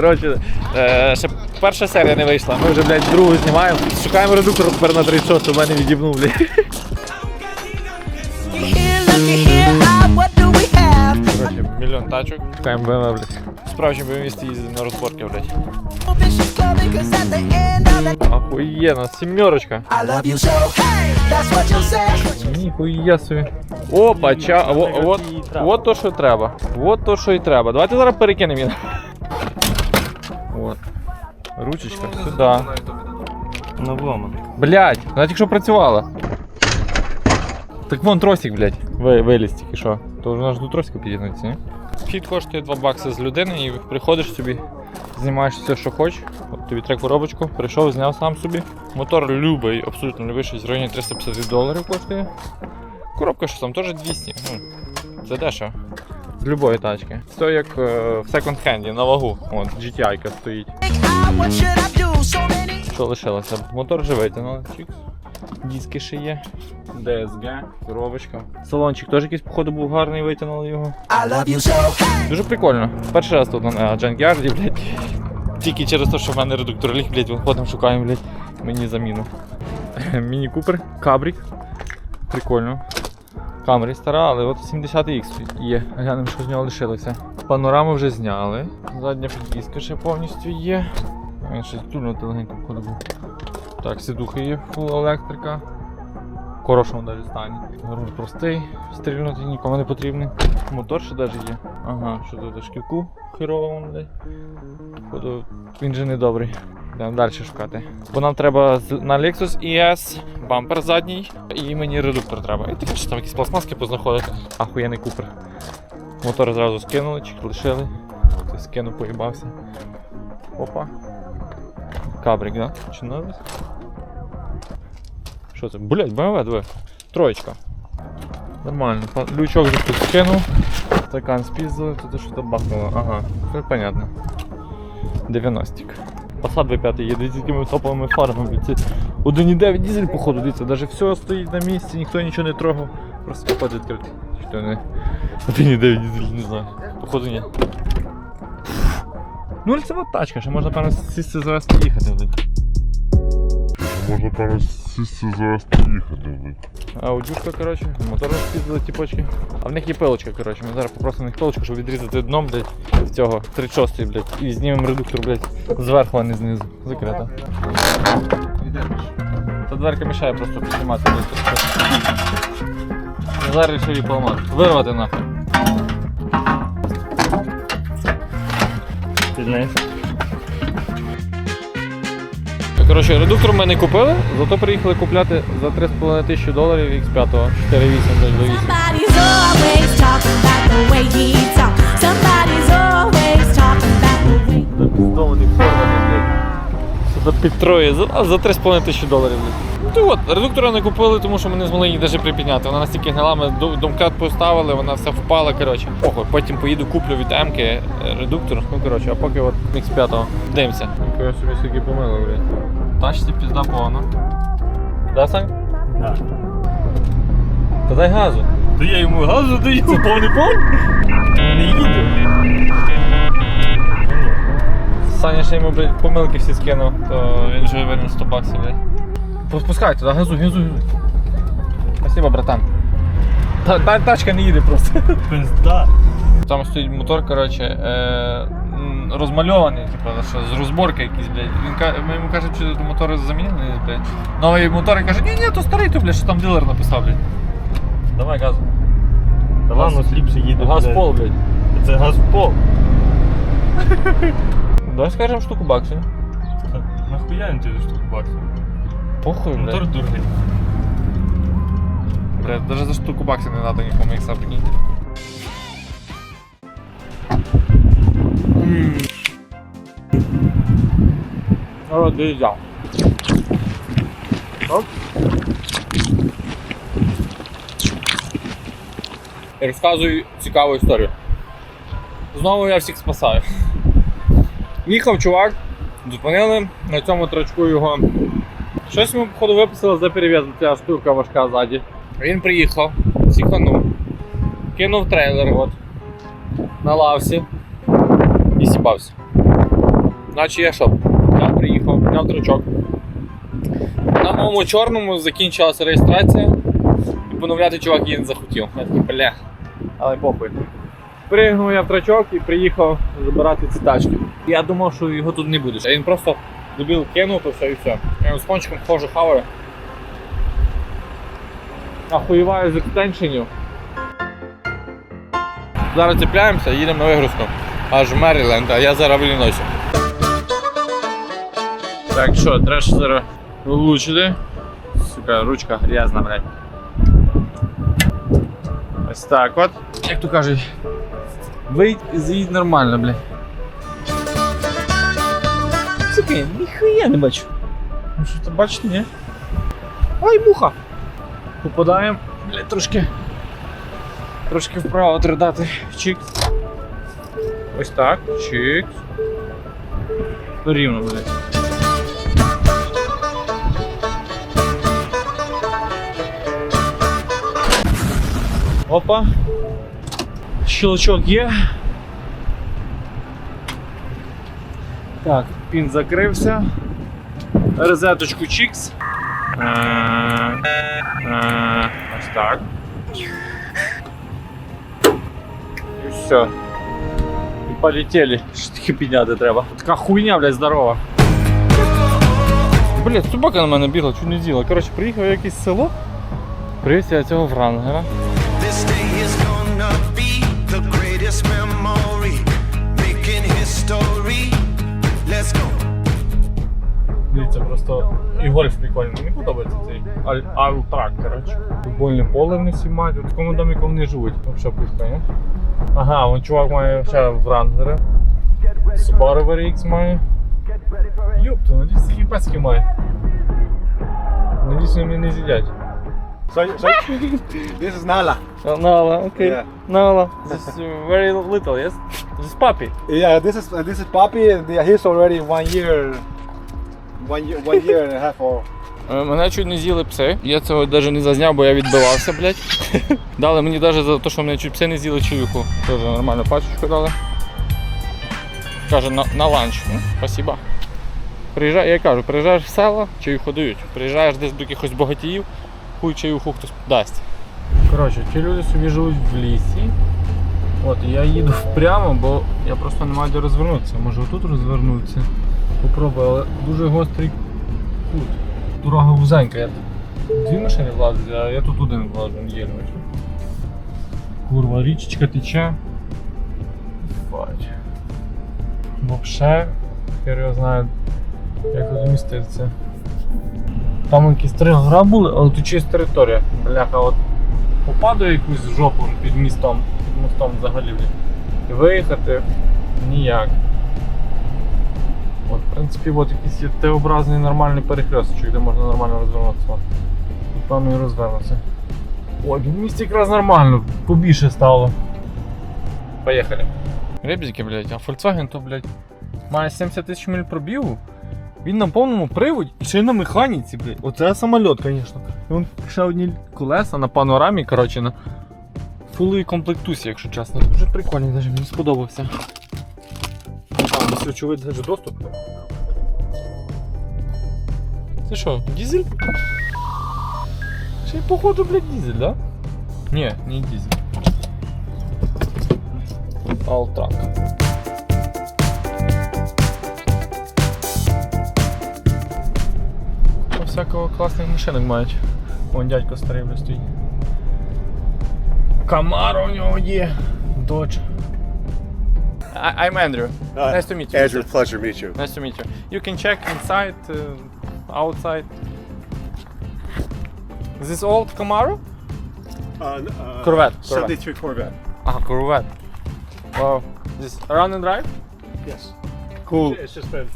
Коротше, е, ще перша серія не вийшла. Ми вже, блядь, другу знімаємо. Шукаємо редуктор тепер на 36, у мене відібнув, блядь. Коротше, мільйон тачок. Шукаємо BMW, блядь. Справжній BMW їздить на розборки, блядь. Охуєнно, сімерочка. Ніхуя собі. Опа, ча, во- от, от то, що треба. От то, що і треба. Давайте зараз перекинемо її. От. Ручечка сюди. На вломан. Блять, вона тільки що працювала. Так вон тросик, блядь, ви, виліз тільки що. То вона ж до тросика підігнуться, ні? Вхід коштує 2 бакси з людини і приходиш собі, знімаєш все, що хочеш. От тобі треба коробочку, прийшов, зняв сам собі. Мотор любий, абсолютно любий, щось в районі 350 доларів коштує. Коробка що там теж 200. Ну, це дешево. З любої тачки. Все як е, в секонд-хенді, на вагу. От, GTI стоїть. Що лишилося? Мотор вже витягнули. Чікс. Диски ще є. DSG, коробочка. Салончик теж якийсь, походу, був гарний, витягнули його. Дуже прикольно. Перший раз тут на Джанкярді, блядь. Тільки через те, що в мене редуктор ліг, блядь, виходимо, шукаємо, блядь, мені заміну. Міні Купер, кабрік. Прикольно. Камері стара, але от 70X є. Глянемо, що з нього лишилося. Панораму вже зняли. Задня підвіска ще повністю є. Він ще тульнути легенько входу був. Так, сідухи є, фул електрика. Хорошому навіть стані. Руль простий, стрільнути нікому не потрібний. Мотор ще навіть є. Ага, що тут шківку херово, блядь. Походу, він же не добрий. Йдемо далі шукати. Бо нам треба на Lexus ES бампер задній і мені редуктор треба. І таке що там якісь пластмаски познаходити. Ахуєнний купер. Мотор зразу скинули, чик лишили. Скинув, поїбався. Опа. Кабрик, да? Чи новий? Що це? Блять, BMW, диви. Троєчка. Нормально. Лючок вже тут скинув. Стакан спіздили, тут щось бахнуло. Ага, все понятно. 90-к. Посад V5 їде з такими топовими фарами. блядь, Це 1,9 дизель, походу, дивіться, навіть все стоїть на місці, ніхто нічого не трогав. Просто капот відкритий. То не 1,9 дизель, не знаю. Походу ні. Ну, це тачка, ще можна певно сісти завести і їхати. Можна певно сісти завести їхати. блядь. Аудюшка, коротше, мотор розпіздили ті почки. А в них є пилочка, коротше. Ми зараз попросимо в них пилочку, щоб відрізати дном, блядь, з цього 36-ї, блядь, і знімемо редуктор, блядь, зверху, а не знизу. Закрита. Та дверка мішає просто піднімати, блядь. Зараз її поламати. Вирвати нахуй. Ти? Коротше, редуктор ми не купили, зато приїхали купляти за 3,5 тисячі доларів X5, 4.8, блядь, до 8. Somebody's always talking about the way he talk. Somebody's always talking about the way. Запіздований порваний, блядь. Сюди під троє, за, а, за 3,5 тисячі доларів. Ну от, редуктора не купили, тому що ми не змогли її навіть припідняти. Вона настільки гнила, ми домкат поставили, вона вся впала, коротше. Похуй, потім поїду куплю від М-ки е, редуктор. Ну коротше, а поки от X5 дивимося. Я собі сьогодні помило, блядь. Тачці пізда повна. Да, Сань? Да. Та дай газу. То я йому газу даю. Це повний повний? Не їде. Саня ще йому, блядь, помилки всі скинув, то він вже винен 100 баксів, блядь. Поспускай туди, газуй, газуй. Спасибо, братан. Та, та, тачка не їде просто. Пизда. Там стоїть мотор, коротше, е, розмальований, типу, що з розборки якісь, блядь. Він ми йому кажемо, що тут мотор замінений, блядь. Новий мотор і каже, ні, ні, то старий, то, блядь, що там дилер написав, блядь. Давай газу. Та ладно, сліпше їде. Газ в блядь. пол, блядь. Це газ в пол. Давай скажемо штуку баксів. Нахуя він тобі за штуку баксів? Похуй, блядь. Мотор дурний. Блядь, даже за штуку баксів не надо нікому їх сам Народ, доїжджав. Оп. І Розказую цікаву історію. Знову я всіх спасаю. Їхав чувак, зупинили на цьому трачку його. Щось йому, походу, виписали за перевіз, ця штука важка ззаді. Він приїхав, сіханув, кинув трейлер от, на лавці і сіпався. Значить я що? Трачок. На моєму чорному закінчилася реєстрація. І поновляти чувак її не захотів. Я такий, бля. Але похуй. Пригнув я в трачок і приїхав забирати ці тачки. Я думав, що його тут не буде. Він просто дебіл кинув то все і все. Я з кончиком хожу хаваю. Ахуєваю з екстеншенів. Зараз цепляємося, їдемо на вигрузку. Аж в Меріленд, а я зараз в Іллінойсі. Так що, треба зараз влучити. Сука, ручка грязна, блядь. Ось так от. Як то кажуть, вийдь і заїдь нормально, блядь. Сука, ніхуя не бачу. Ну що ти бачите, ні? Ой, муха! Попадаємо, блядь, трошки. Трошки вправо треба дати. Чик. Ось так. Чик. Рівно буде. Опа. Щелчок є. Так, пін закрився. Розеточку чікс. Е, е, Ось так. І все. І полетели. Що таке підняти треба? Така хуйня, блядь, здорова. Блядь, собака на мене бігла, чуть не з'їла. Коротше, приїхав в якесь село. Привіз я цього врангера. Дивіться, просто і гольф прикольний. Мені подобається цей аль- алтрак, коротше. Футбольне поле не всі мають. У такому домі вони живуть. Взагалі не? Ага, вон чувак має ще врангера. Subaru VRX має. Йопта, надіюсь, такі пески має. Надіюсь, вони не з'їдять. This is Nala. Nala, okay. Yeah. Nala. This is very little, yes? This is puppy. Yeah, this is this is the- he's already one year, one year, one year and a half old. Е, Мене чуть не з'їли пси. Я цього навіть не зазняв, бо я відбивався, блядь. Дали мені навіть за те, що мене чуть пси не з'їли чуюху. Теж нормально пачечку дали. Каже, на, на ланч. Ну, спасибо. Приїжджай, я кажу, приїжджаєш в село, чаюху дають. Приїжджаєш десь до якихось багатіїв, хуй чаюху хтось дасть. Коротше, ті люди собі живуть в лісі. От, я їду прямо, бо я просто не маю де розвернутися. Може отут розвернутися. Попробую, але дуже гострий кут. Дорога вузенька. Я дві машини влазять, а я тут один влажу, не. Курва, річечка тече. Бать. Вообще, хер його знає, як тут міститься. Там якісь три гора були, але тут чиста територія. Бляха, от попаду якусь жопу під містом, під мостом взагалі. І виїхати ніяк. От, в принципі, от якийсь є Т-образний нормальний перехресточок, де можна нормально розвернутися. От. І розвернутися. Ой, в місті якраз нормально, побільше стало. Поїхали. Ребзики, блядь, а Volkswagen то, блядь, має 70 тисяч миль пробігу. Він на повному приводі ще й на механіці, блядь. Оце самоліт, звісно. І вон ще одні колеса на панорамі, коротше, на фуловій комплектусі, якщо чесно. Дуже прикольний, навіть мені сподобався. А, ось доступ. Це що, дизель? Ще походу, блядь, дизель, да? Ні, не дизель. Алтрак. Всякого класних машинок мають. Вон дядько старий вже стоїть. Камаро у нього є. Dodge. I- I'm Andrew. Nice to meet you. Andrew, pleasure to meet you. Nice to meet you. You can check inside, uh, outside. Is this old Camaro? Uh, uh, Corvette. Corvette. 73 Corvette. Ah, Corvette. Wow. This run and drive? Yes. Cool. It's just been,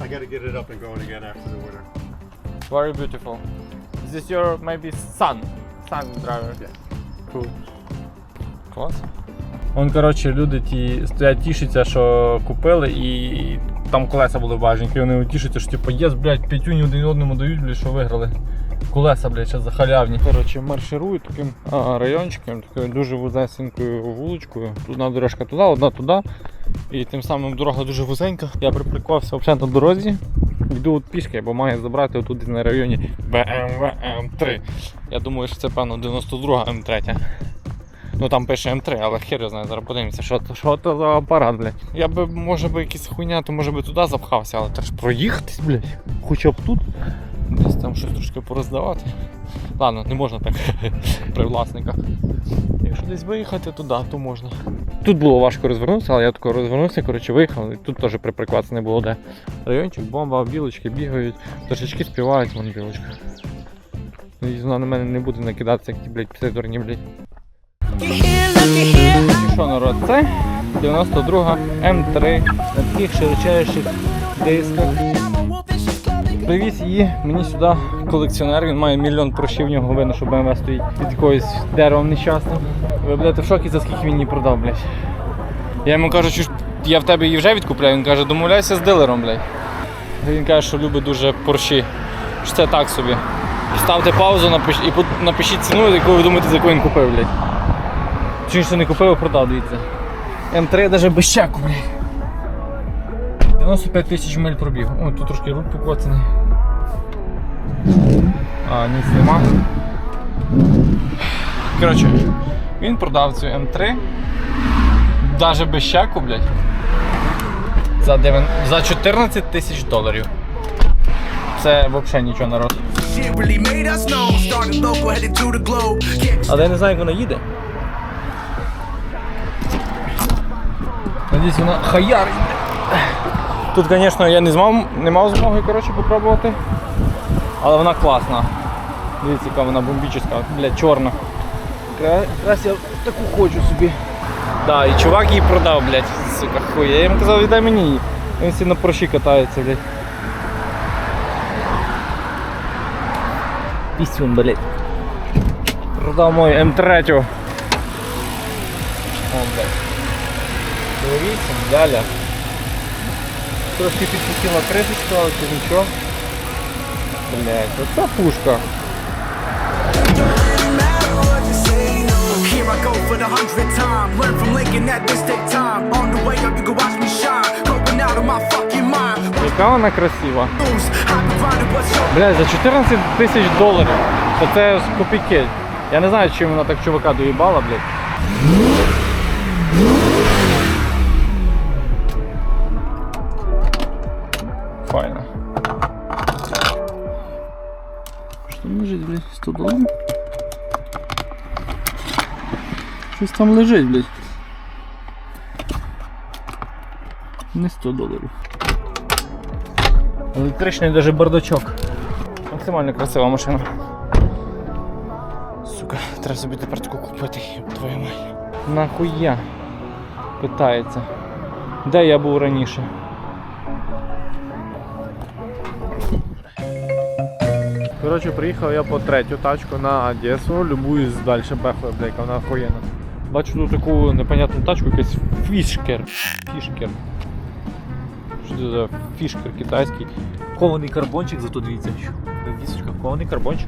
I got to get it up and going again after the winter. Very beautiful. Is this your maybe son? Son driver? Yeah. Cool. Клас. Вон, коротше, люди ті стоять тішаться, що купили і там колеса були важенькі. Вони тішаться, що типу, єс, блядь, п'ятюні один одному дають, блядь, що виграли. Колеса, блядь, ще захалявні. Коротше, марширують таким а, райончиком, такою дуже вузесенькою вуличкою. Одна дорожка туди, одна туди. І тим самим дорога дуже вузенька. Я припаркувався взагалі на дорозі. Йду от пішки, бо маю забрати отут на районі BMW M3. Я думаю, що це певно 92 М3. Ну там пише М3, але хер я знаю, зараз подивимося, що, то- що то за апарат, блядь. Я би, може би якась хуйня, то може би туди запхався, але треба ж проїхатись, блядь. Хоча б тут. Десь там щось трошки пороздавати. Ладно, не можна так при власниках. Якщо десь виїхати туди, то можна. Тут було важко розвернутися, але я тако розвернувся, коротше, виїхав, і тут теж припаркуватися не було де. Райончик, бомба, білочки бігають, пташечки співають, вон білочка. Ну, вона на мене не буде накидатися, як ті, блядь, псевдорні, блядь. Що, народ, це 92 М3 на таких широчайших дисках. Привіз її мені сюди колекціонер, він має мільйон прошів, в нього видно, що BMW стоїть під якоюсь деревом нещасним. Ви будете в шокі, за скільки він її продав, блядь. Я йому кажу, що я в тебе її вже відкупляю. Він каже, домовляйся з дилером, блядь. Він каже, що любить дуже порші. Що це так собі. Ставте паузу напиш... і напишіть ціну, яку ви думаєте, за яку він купив, блядь. Чи він що не купив, а продав, дивіться. М3 навіть без чеку, блядь. 95 тисяч миль пробіг. Ой, тут трошки руль покоцаний. А, ніц нема. Коротше, він продав цю М3. Даже без чеку, блядь. За, дев'ян- за 14 тисяч доларів. Це взагалі нічого народ. Але я не знаю, як вона їде. Надіюсь, вона хаяр. Тут, звісно, я не, змав, не мав змоги коротше, попробувати. Але вона класна. Дивіться, яка вона бомбічна, блядь, чорна. Якраз я таку хочу собі. Да, і чувак її продав, блядь, сука, хуй. Я йому казав, віддай мені її. Він всі на порші катається, блядь. Пісюн, блядь. Продав мою М3. О, блядь. 8, ляля. Трошки підпустила кришечка, але це нічого. Блядь, оце пушка. matter what you say, no. Here I go for the hundredth time. Learn from Lincoln at this take time. On the way up, you can watch me shine. Going out of my fucking mind. Яка вона красива. Moves, I've been grinding what's your Блядь, за 14 тисяч доларів. То це ж копійки. Я не знаю, чим вона так чувака доїбала, блядь. Лежить, блядь? 100 доларів? Щось там лежить, блядь. Не 100 доларів. Електричний даже бардачок. Максимально красива машина. Сука, треба собі тепер таку купити, твою мать. Нахуя? Питається. Де я був раніше? Коротше, приїхав я по третю тачку на Одесу, любуюсь далі бехою, блядь, вона охуєнна. Бачу тут таку непонятну тачку, якийсь фішкер. Фішкер. Що це за фішкер китайський? Кований карбончик, зато дивіться. Дісочка, кований карбончик.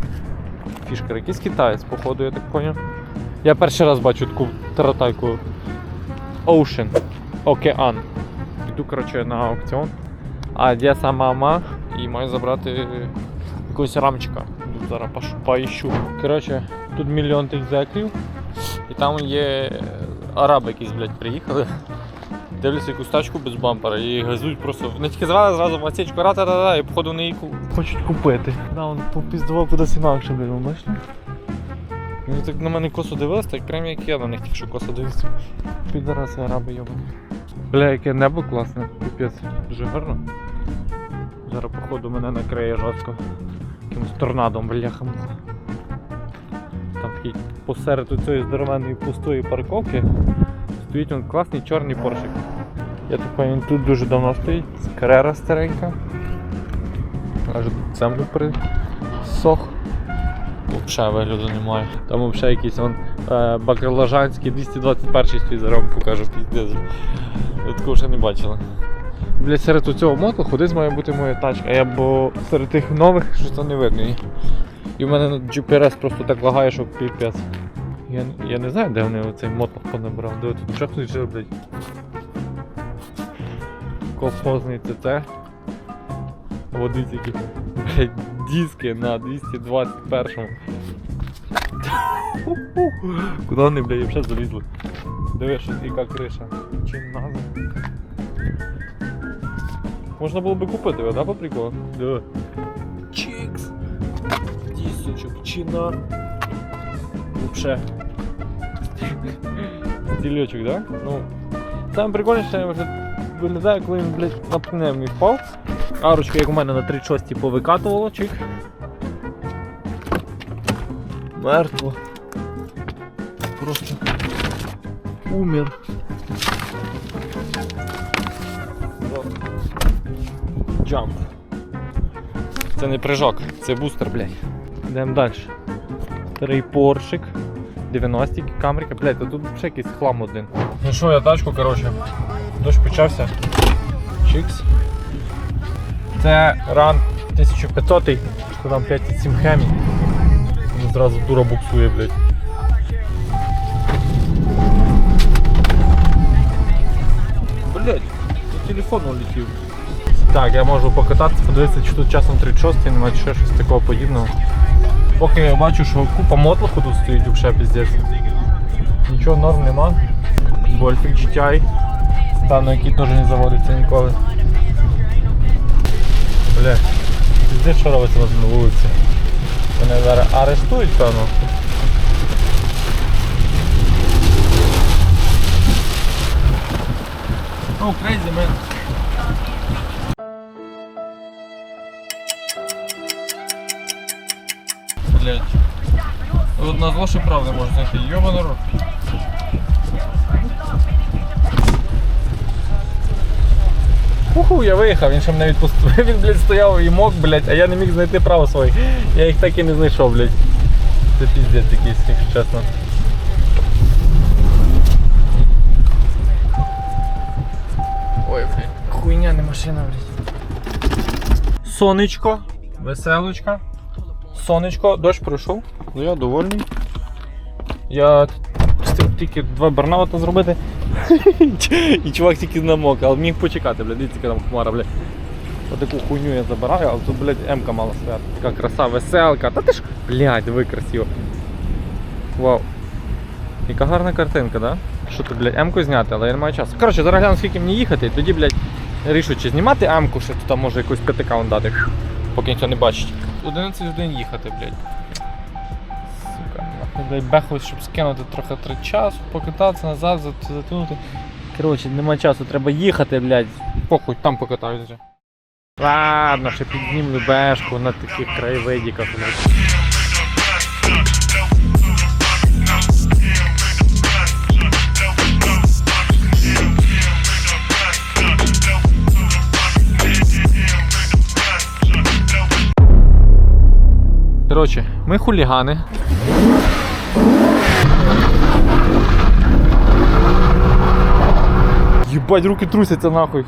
Фішкер, якийсь китаєць, походу, я так поняв. Я перший раз бачу таку таратайку Ocean. Океан. Йду, коротше, на аукціон. А де сама мама і маю забрати якогось рамчика. Тут Зараз поіщу. Коротше, тут мільйон тих зекрів. І там є араби якісь, блядь, приїхали. Дивлюся якусь тачку без бампера і газують просто. Вони тільки звали зразу в отсечку ра та та і походу вони її хочуть купити. Да, він попіздував кудись інакше, блядь, ви бачите? Так на мене косо дивився, так прям як я на них тільки що косо дивився. Підараси араби йобані. Бля, яке небо класне, піпець, дуже гарно. Зараз походу мене накриє жорстко. Якимось торнадом, бляха. Там такий посеред цієї здоровенної пустої парковки стоїть он класний чорний поршик. Я так пам'ятаю, він тут дуже давно стоїть. Карера старенька. Аж землю присох. Взагалі вигляду немає. Там взагалі якийсь вон, е, баклажанський 221 стоїть, зараз покажу піздець. Ви такого ще не бачили. Блять, серед цього мотлоху десь має бути моя тачка, я бо серед тих нових щось там не видно. І в мене GPS просто так лагає, що піпець. Я, я не знаю, де вони оцей мотлох понабрав. Де тут ще хтось жив, блядь. колхозний ТТ. Водиці які блядь, диски на 221-му. Куди вони, блядь, взагалі залізли? Диви, що яка криша. Чи назва? Можна було би купити його, да, по приколу? Диви. Чікс. Дісочок, чина. Вообще. Стільочок, да? Ну, саме прикольніше вже виглядає, коли він, блядь, на пневмі впав. Арочка, як у мене на 36 повикатувало, чик. Мертво. Просто умер. Джамп. Це не прыжок, це бустер, блядь. Йдемо далі. Старий поршик. 90 камерка, блядь, а тут ще якийсь хлам один. Ну що, я тачку, коротше. Дощ почався. Чикс. Це ран 1500, що там 5,7 хемі. Він зразу дура буксує, блядь. Блядь, телефон улетів. Так, я можу покататися, подивитися, чи тут часом 36 немає чи ще щось такого подібного. Поки я бачу, що купа мотлоху тут стоїть взагалі піздець. Нічого норм нема. Гольфік GTI. Стану, який теж не заводиться ніколи. Бля, піздець що робиться у на вулиці. Мене зараз арештують, певно. Ну, crazy, man. Блять. Вот на зло, що правда можна знайти. Йобаний рот. Уху, я виїхав, він ще мене відпустив. Він, блядь, стояв і мог, блядь, а я не міг знайти право своє. Я їх так і не знайшов, блядь. Це піздець якийсь, якщо чесно. Ой, блядь, хуйня не машина, блядь. Сонечко, веселочка. Сонечко, дощ пройшов. Ну я довольний. Я встиг тільки два барнаута зробити. І чувак тільки намок, але міг почекати, блядь, дивіться, яка там хмара, блядь. Отаку хуйню я забираю, але тут, блядь, М-ка мала стояти. Така краса, веселка. Та ти ж, блядь, диви красиво. Вау. Яка гарна картинка, да? Що тут, блядь, М-ку зняти, але я не маю часу. Коротше, зараз гляну, скільки мені їхати, і тоді, блядь, рішу, чи знімати М-ку, що тут може якусь п'ятикаунт дати, поки ніхто не бачить. 11 годин їхати, блядь. Сука, нахуй, блядь, бехать, щоб скинути трохи три часу, покататися назад, зат- затягнути. Коротше, нема часу, треба їхати, блядь. Похуй, там покатаюсь вже. Ладно, ще піднімлю бешку на таких краєвидіках, блядь. Коротше, ми хулігани. Єбать, руки трусяться нахуй.